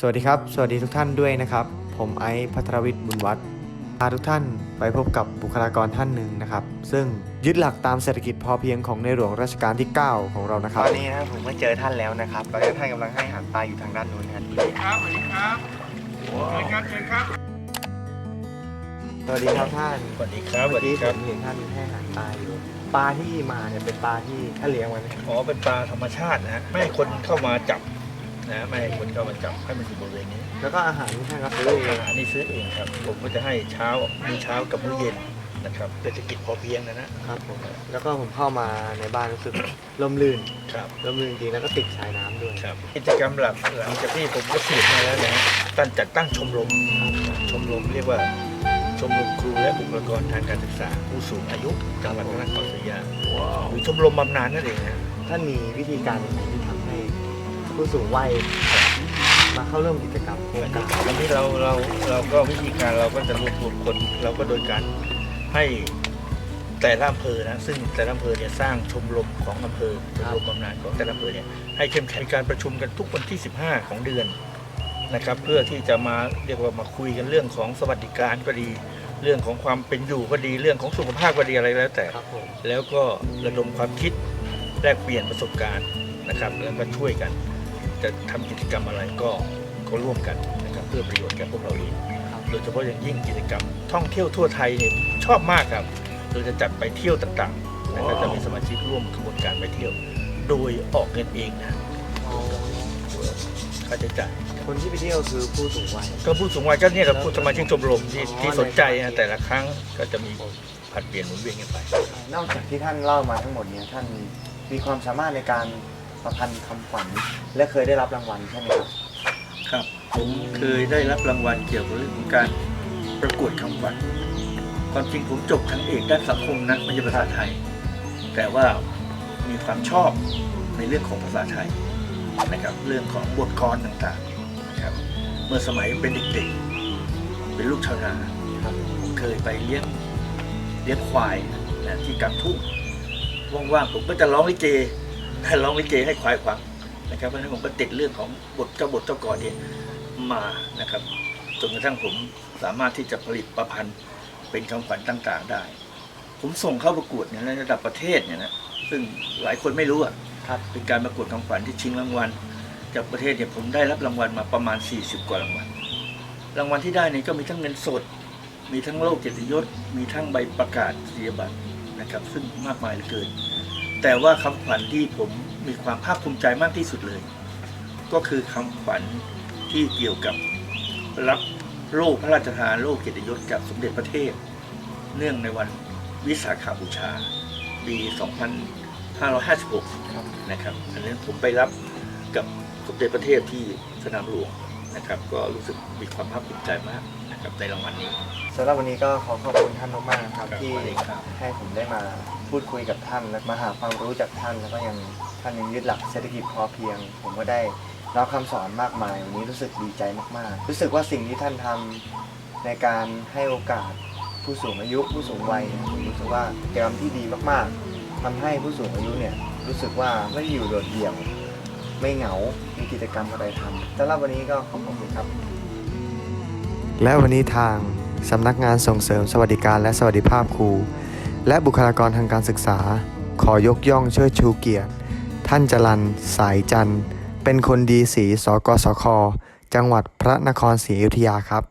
สวัสดีครับ สวัสดีทุกท่านด้วยนะครับ ผมไอซ์พัทรวิทย์บุญวัฒน์พาทุกท่านไปพบกับบุคลากรท่านหนึ่งนะครับ ซึ่งยึดหลักตามเศรษฐกิจพอเพียงของในหลวงรัชกาลที่ 9 ของเรานะครับตอนนี้นะผมก็เจอท่านแล้วนะครับตอนนี้ท่านกำลังให้อาหารปลาอยู่ทางด้านนู้นครับครับสวัสดีครับเชิญครับเชิญครับ สวัสดีครับท่านสวัสดีครับสวัสดีเมื่อกี้คผรับ มเห็นท่านให้อาหารปลาอยู่ปลาที่มาเนี่ยเป็นปลาที่ท่านเลี้ยงไว้ไหมอ๋อ เป็นปลาธรรมชาตินะฮะ ไม่ให้คนเข้ามาจับ นะไม่ให้คนเข้ามาจับให้มันอยู่บริเวณนี้ แล้วก็อาหารที่ท่านรับซื้อเองอาหารนี่ซื้อเองครับ ผมก็จะให้เช้ามื้อเช้ากับมื้อเย็นนะครับเศรษฐกิจพอเพียงนะนะครับผมแล้วก็ผมเข้ามาในบ้านรู้สึกร่มรื่นครับร่มรื่นจริงๆแล้วก็ติดชายน้ำด้วยครับกิจกรรมหลักหลังจากที่ผมเกษียณมาแล้วนะฮะตั้งจัดตั้งชมรมชมรมเรียกว่า ชมรมครูและบุคลากรทางการศึกษา ผู้สูงอายุจังหวัดพระนครศรีอยุธยาหรือชมรมบำนาญนั่นเองฮะท่านมีวิธีการ ผู้สูงวัยมาเข้าร่วมกิจกรรมโครงอันนี้การอันนี้เราเราเราก็วิธีการเราก็จะรวบรวมคนเราก็โดยการให้แต่ละอำเภอนะซึ่งแต่ละอำเภอเนี่ยสร้างชมรมของอำเภอชมรมบำนาญของแต่ละอำเภอเนี่ยให้เข้มแข็งมีการประชุมกันทุกวันที่ 15 ของเดือนนะครับ เพื่อที่จะมาเรียกว่ามาคุยกันเรื่องของสวัสดิการก็ดี เรื่องของความเป็นอยู่ก็ดีเรื่องของสุขภาพก็ดีอะไรแล้วแต่ ครับผม แล้วก็ระดมความคิดแลกเปลี่ยนประสบการณ์นะครับแล้วก็ช่วยกัน จะทำกิจกรรมอะไรก็ก็ร่วมกันนะครับเพื่อประโยชน์แก่พวกเราเองครับโดยเฉพาะอย่างยิ่งกิจกรรม ท่องเที่ยวทั่วไทยเนี่ยชอบมากครับโดยจะจัดไปเที่ยวต่างๆแล้วก็จะมีสมาชิกร่วมขบวนการไปเที่ยว โดยออกเงินเองนะค่าใช้จ่ายคนที่ไปเที่ยวคือผู้สูงวัยก็ผู้สูงวัยก็เนี่ยกับผู้สมาชิกชมรมที่อ๋อที่สนใจในนะแต่ละครั้งก็จะมีผลัดเปลี่ยนหมุนเวียนกันไป นอกจากที่ท่านเล่ามาทั้งหมดเนี่ยท่านมีความสามารถในการ ประพันธ์คำขวัญและเคยได้รับรางวัลใช่ไหมครับครับ ผมเคยได้รับรางวัลเกี่ยวกับเรื่องของการประกวดคำขวัญความจริงผมจบทั้งเอกด้านสังคมนะไม่ใช่ภาษาไทย แต่ว่ามีความชอบในเรื่องของภาษาไทยนะครับ เรื่องของบทกลอนต่างๆนะครับ เมื่อสมัยเป็นเด็กๆ เป็นลูกชาวนาครับผมเคยไปเลี้ยงเลี้ยงควายนะที่กลางทุ่งว่างๆผมก็จะร้องลิเก ร้องลิเกให้ควายฟังนะครับเพราะฉะนั้นผมก็ติดเรื่องของบทเจ้าบทเจ้ากรเนี่ยมานะครับจนกระทั่งผมสามารถที่จะผลิตประพันธ์เป็นคำขวัญต่าง ๆ ได้ ผมส่งเข้าประกวดเนี่ยในระดับประเทศเนี่ยนะซึ่งหลายคนไม่รู้อะครับเป็นการประกวดคำขวัญที่ชิงรางวัล จากประเทศเนี่ยผมได้รับรางวัลมาประมาณ 40 กว่ารางวัลรางวัลที่ได้นี่ก็มีทั้งเงินสด มีทั้งโล่เกียรติยศ มีทั้งใบประกาศนียบัตรนะครับ ซึ่งมากมายเหลือเกิน แต่ว่าคำขวัญที่ผมมีความภาคภูมิใจมากที่สุดเลย ก็คือคำขวัญที่เกี่ยวกับรับโล่พระราชทานโล่เกียรติยศจากสมเด็จพระเทพ เนื่องในวันวิสาขบูชา ปี 2556ครับนะครับ อันนี้ผมไปรับกับสมเด็จพระเทพที่สนามหลวงนะครับ ก็รู้สึกมีความภาคภูมิใจมาก นะครับในรางวัลนี้ สำหรับวันนี้ก็ขอขอบคุณท่านมากๆนะครับครับที่สวัสดีครับ ให้ผมได้มาพูดคุยกับท่านและมาหาความรู้จากท่าน แล้วก็ยังท่านยังยึดหลักเศรษฐกิจพอเพียง ผมก็ได้รับคำสอนมากมายวันนี้รู้สึกดีใจมากๆ รู้สึกว่าสิ่งที่ท่านทำในการให้โอกาสผู้สูงอายุผู้สูงวัยเนี่ยผมรู้สึกว่ากิจกรรมที่ดีมากๆทำให้ผู้สูงอายุเนี่ยรู้สึกว่าไม่ได้อยู่โดดเดี่ยว ไม่เหงา มีกิจกรรมอะไรทำสำหรับวันนี้ก็ขอบคุณครับ และวันนี้ทางสำนักงานส่งเสริมสวัสดิการและสวัสดิภาพครู และบุคลากรทางการศึกษา ขอยกย่องเชิดชูเกียรติ ท่านจรันสายจันเป็นคนดีสีสกสค จังหวัดพระนครศรีอยุธยาครับ